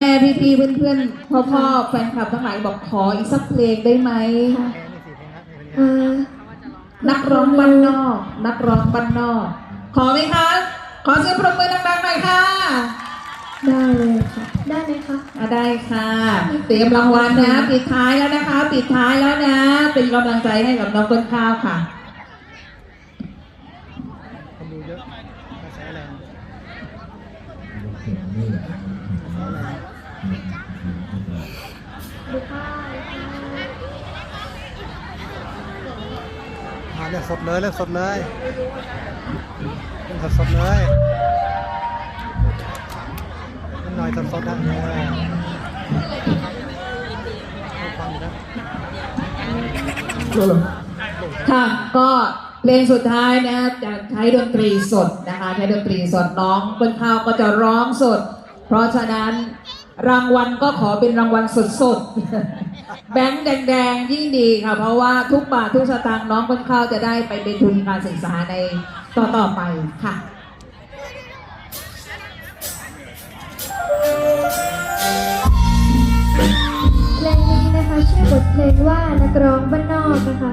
แม่พี่พี่เพื่อนเพื่อนๆพ่อพ่อๆแฟนคลับทั้งหลายบอกขออีกสักเพลงได้ไหมอ่านักร้องบ้านนอก นักร้องบ้านนอก ขอไหมคะ ขอเสียงปรบมือดังๆหน่อยค่ะได้เลยค่ะ ได้ไหมคะ อะได้ค่ะ เตรียมรางวัลนะปิดท้ายแล้วนะคะปิดท้ายแล้วนะ เป็นกำลังใจให้กับน้องต้นข้าวค่ะ คนดูเยอะกระแสแรงกระแสแรง มาเล่นสดเลยเล่นสดเลยเล่นสดสดเลยนหน่อยสดสดนะเออให้ฟังอยู่นะค่ะก็เพลงสุดท้ายนะจะใช้ดนตรีสดนะคะใช้ดนตรีสดน้องต้นข้าวก็จะร้องสด เพราะฉะนั้น รางวัลก็ขอเป็นรางวัลสดๆ แบงค์แดงๆ ยิ่งดีค่ะ เพราะว่าทุกบาททุกสตางค์น้องต้นข้าวจะได้ไปเป็นทุนการศึกษาในต่อๆไปค่ะเพลงนี้นะคะชื่อบทเพลงว่านักร้องบ้านนอกนะคะ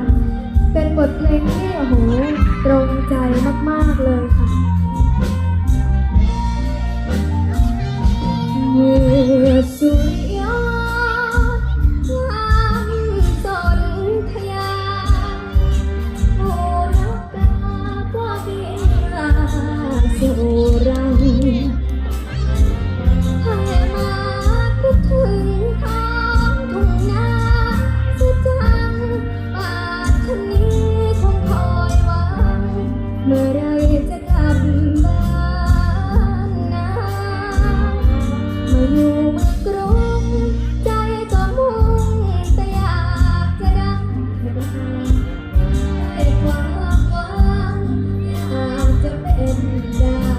จะเป็นได้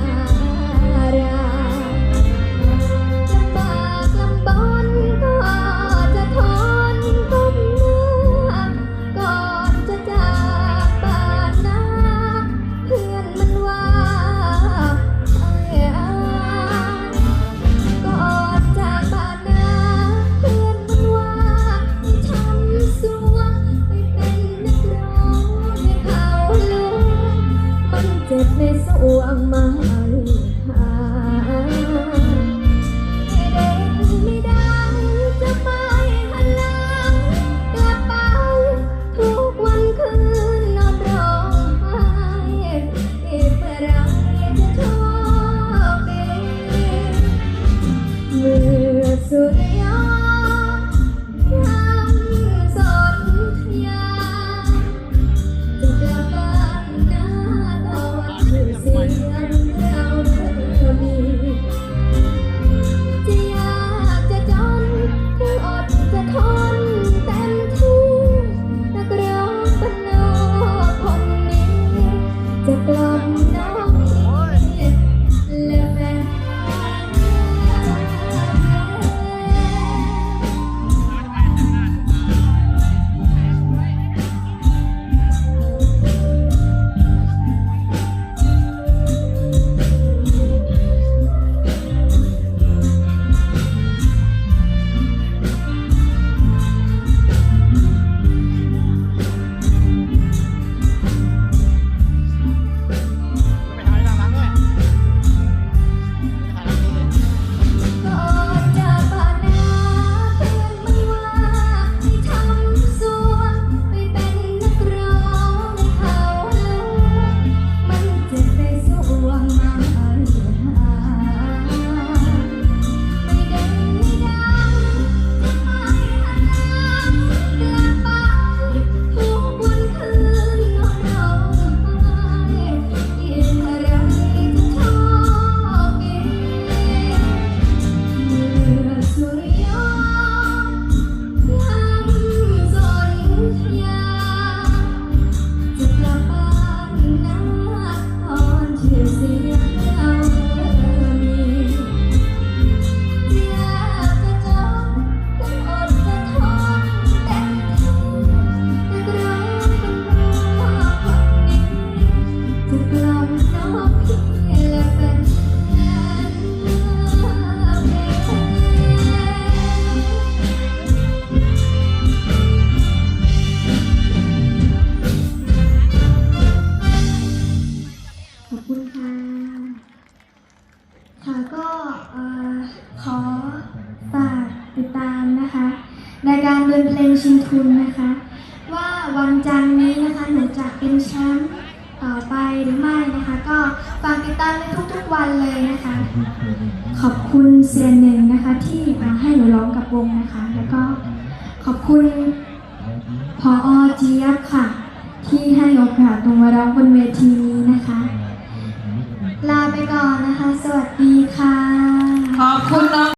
ขอฝากติดตามนะคะรายการเดินเพลงชิงทุนนะคะ ว่าวันจันทร์นี้นะคะหนูจะเป็นแชมป์ต่อไปหรือไม่นะคะ ก็ฝากติดตามในทุกๆวันเลยนะคะ ขอบคุณเซียนหนึ่งนะคะ ที่มาให้หนูร้องกับวงนะคะ แล้วก็ขอบคุณพออเจี๊ยบค่ะ ที่ให้โอกาสหนูมาร้องบนเวทีนี้นะคะ ลาไปก่อนนะคะ สวัสดีค่ะ ขอบคุณน้อง